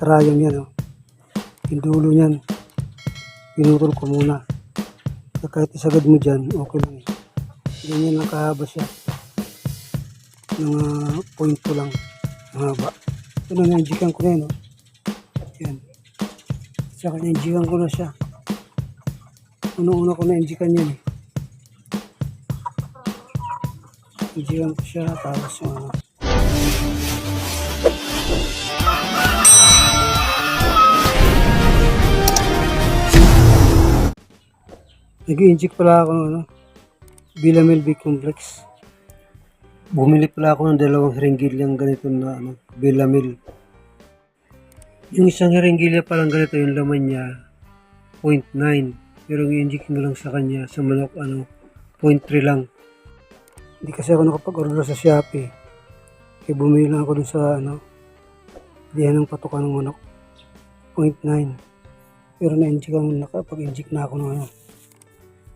karayom yan, oh. Yung dulo niyan, pinutol ko muna. So, kahit isagad mo dyan, okay lang. Ganyan lang kahaba siya. Mga point ko lang, mahaba. Ito na, nanjikan ko na yun, oh. Yan. Saka nanjikan ko na siya. Una-una ko na-injikan yan eh. Injikan ko siya, tapos yung ano. Nag-inject pala ako ng ano, Bilamil B Complex. Bumili pala ako ng dalawang heringilyang ganito na ano, Bilamil. Yung isang heringgilya palang ganito, yung laman niya, 0.9. Pero yung inject mo lang sa kanya, sa manok, ano, 0.3 lang. Hindi kasi ako nakapag-order sa Shopee. Kaya bumili lang ako dun sa, ano, diyan ng patukan ng manok. 0.9. Pero na-inject ako, nakapag-inject na ako ng, ano,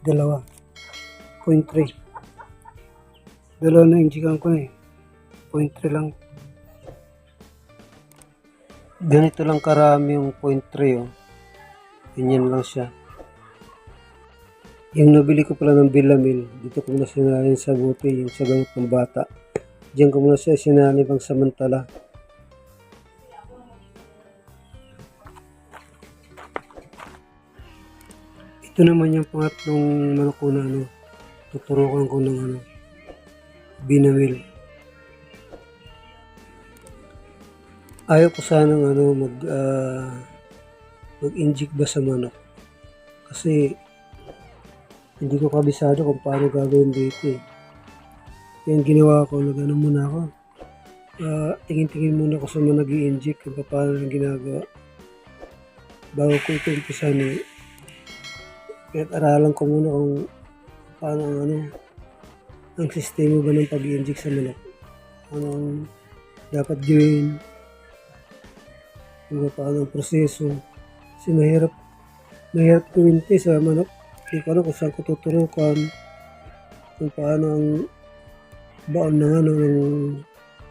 dalawa. 0.3. Dalawa na injikan ko na eh. 0.3 lang. Ganito lang karami yung 0.3 oh. Ganyan lang siya. Yung nabili ko pala ng Bilamil, dito ko muna sinalin sa buti, yung sa gamot ng bata. Diyan ko muna siya sinalin pang samantala. Ito naman yung pangatlong manok ko na ano, tuturukan ko ng ano, binamil. Ayaw ko sanang ano, mag, ah, mag-inject ba sa manok. Kasi, hindi ko kabisado kung paano gagawin dito eh. Yan ginawa ko, nag ano muna ako. Ah, tingin-tingin muna ako sa mga nag inject kung paano ginagawa. Bago ko ito umpisa ni Kahit aralan ko muna kung paano ang ano, ang sistema ba ng pag-inject sa manok. Ano ang dapat gawin. Kung paano ang proseso. Kasi mahirap, mahirap gawin ito sa manok. Hindi ko alam kung saan ko tuturukan. Kung paano ang baon ng ano, ng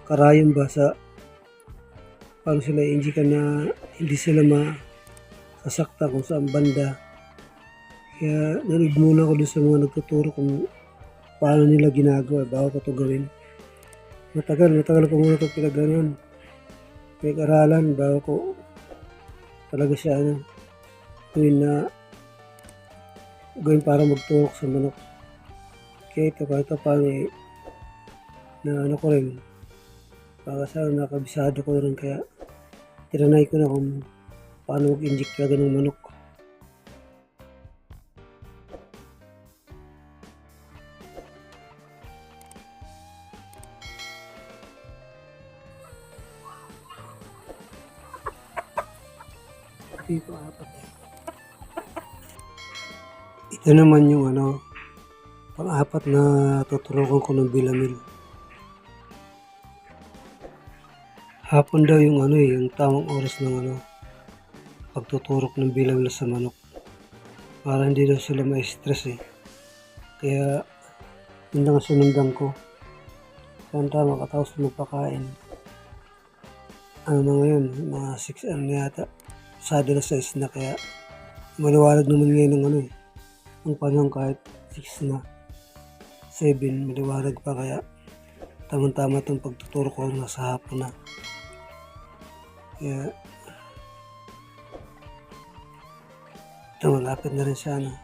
karayom ba sa paano sila injikan na hindi sila masasakta kung saan banda. Kaya nanood muna ako dun sa mga nagtuturo kung paano nila ginagawa bago ko ito gawin. Matagal, matagal ko muna ito pinaganoon. Pinag-aralan bago ko talaga siya ano, gawin na gawin para magturok sa manok. Kaya ito kahit pa paano eh, na ano ko rin, para sa nakabisado ko rin kaya tinanay ko na kung paano mag-inject talaga ng manok. Dito apat eh. Ito naman yung ano, pang-apat na tuturukan ko ng bilamil. Hapon daw yung ano eh, yung tamang oras ng ano, pagtuturok ng bilamil sa manok. Para hindi daw sila ma-stress eh. Kaya, yun lang ang sinundan ko. Saan tama katapos magpakain. Ano na ngayon, mga 6 ano na yata. Sado na 6 na kaya maliwanag naman ngayon ng ano eh. Ang panahon kahit 6 na. 7, maliwanag pa kaya tamang-tama itong pagtuturo ko nasa hapon na. Kaya ito malapit na rin siya ano.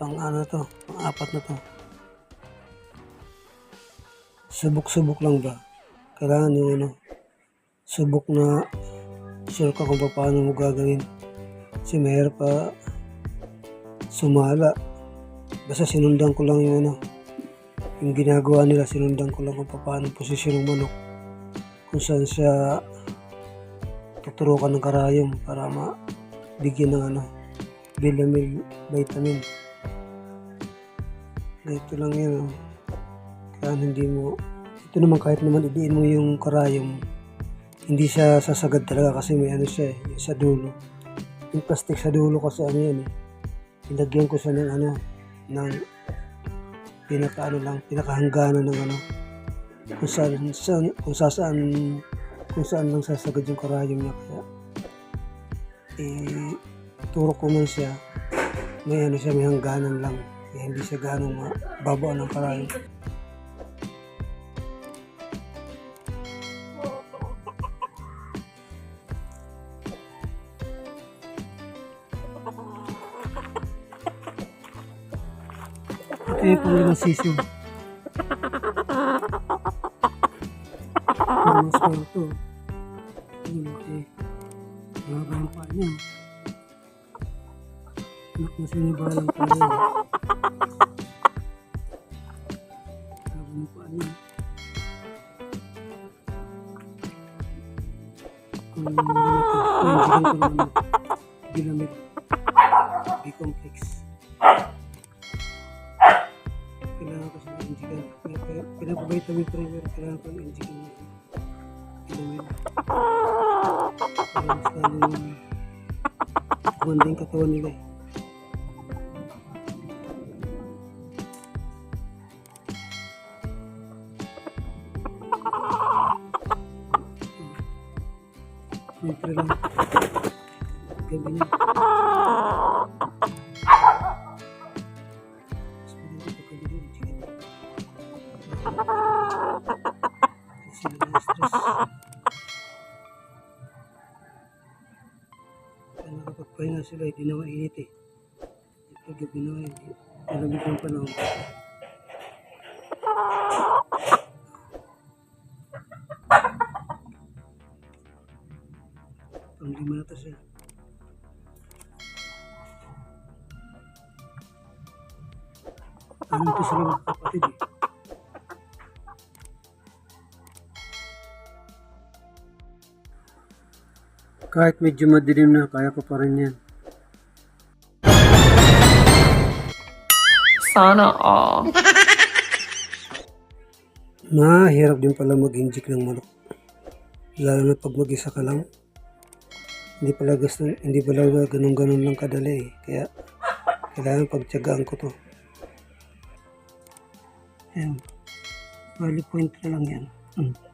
Pang ano to, pang apat na to. Subok-subok lang ba? Kailangan yung ano, subok na sure ka kung paano mo gagawin. Kasi mahirap pa sumala. Basta sinundan ko lang yung ano, yung ginagawa nila, sinundan ko lang kung paano posisyon ng manok. Kung saan siya tuturukan ng karayom para mabigyan ng ano, bilamil vitamin. Ito lang yun. Oh. Kaya hindi mo, ito naman kahit naman idiin mo yung karayom, hindi siya sasagad talaga kasi may ano siya eh, sa dulo. Yung plastic sa dulo kasi ano yan eh. Ilagyan ko siya ng ano, ng pinaka ano lang, pinakahangganan ng ano, kung saan, saan kung saan, kung saan lang sasagad yung karayom niya. Kaya eh, turo ko man siya, may ano siya, may hangganan lang. Kaya hindi siya ganong mababa ng kalayo. Ito yung panglimang sisyo. Mas meron to. Ayun, okay. Mahaba yung paa niya. Anak na sinibalang pala yun. Mahaba yung paa niya. Ano ito, nandiyan ko naman. Ginamit. B-complex. Kailangan ko sa injigan. Pinapavitamin primer, kailangan ko ng injigan natin. Ginamit. Para mas lalong kumanda yung katawan nila eh. Siyempre lang. Gabi niya. Kaya nakapagpahinga sila, hindi na mainit eh. Ito gabi na ngayon, eh. malamig ang panahon. Pang lima na to siya. Ano to sila Kahit medyo madilim na, kaya ko pa rin yan. Sana all. Mahirap din pala mag-inject ng manok. Lalo na pag mag-isa ka lang. Hindi pala gusto, hindi pala ganun-ganun lang kadali eh. Kaya kailangan pagtyagaan ko to. Ayan. Bali point na lang yan. Hmm.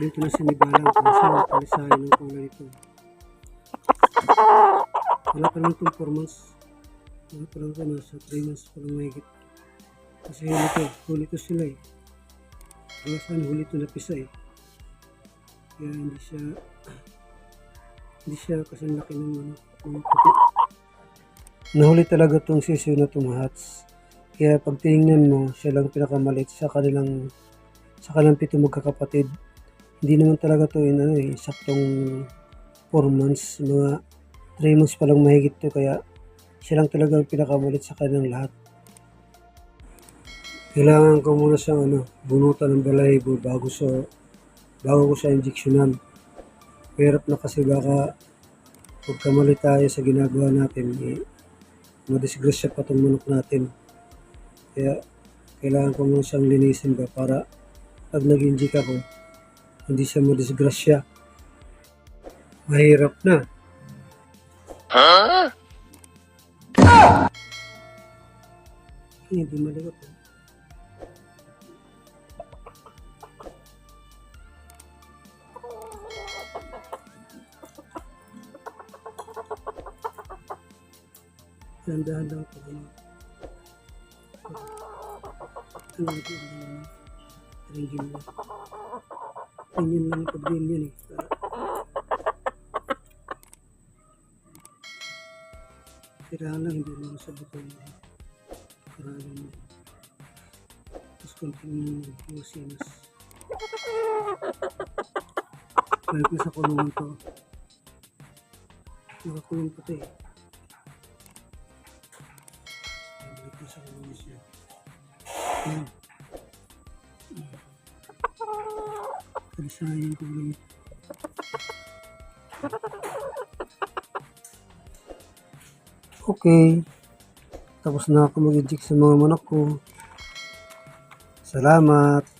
Dito na sinibalang kung saan ang palisayan ng kulay nito. Wala pa lang itong 4 months. Wala pa lang ito, nasa 3 months pa lang mahigit. Kasi huli to, huli to sila eh. Kaya saan huli to napisa eh. Kaya hindi siya, hindi siya kasi laki ng ano, ng puti. Nahuli talaga tong sisiyo na tumahats. Kaya pag tinignan mo, siya lang pinakamalit sa kanilang sa kanilang pito magkakapatid. Hindi naman talaga to in ano eh, saktong 4 months, mga 3 months pa lang mahigit to kaya siya lang talaga ang pinakamalit sa kanilang lahat. Kailangan ko muna siyang ano, bunutan ng balahibo bago sa bago ko siya injeksyonan. Hirap na kasi baka pagkamali tayo sa ginagawa natin, eh, madisgrasya pa itong manok natin. Kaya kailangan ko muna siyang linisin ba para pag nag-inject ako, hindi siya madisgrasya. Mahirap na. Hindi maligot. Dahan-dahan lang ito. Ano? Ano? Ano? Ringin mo. Tingin lang ito din yun eh. Tirahan lang, hindi naman sa buto yun. Tirahan mo. Tapos konting yusinas. Balik na sa kulungan to. Nakakulong pa ito eh. Balik na sa kulungan siya. Ayan. Palisayan ko ulit. Okay. Tapos na ako mag-inject sa mga manok ko. Salamat.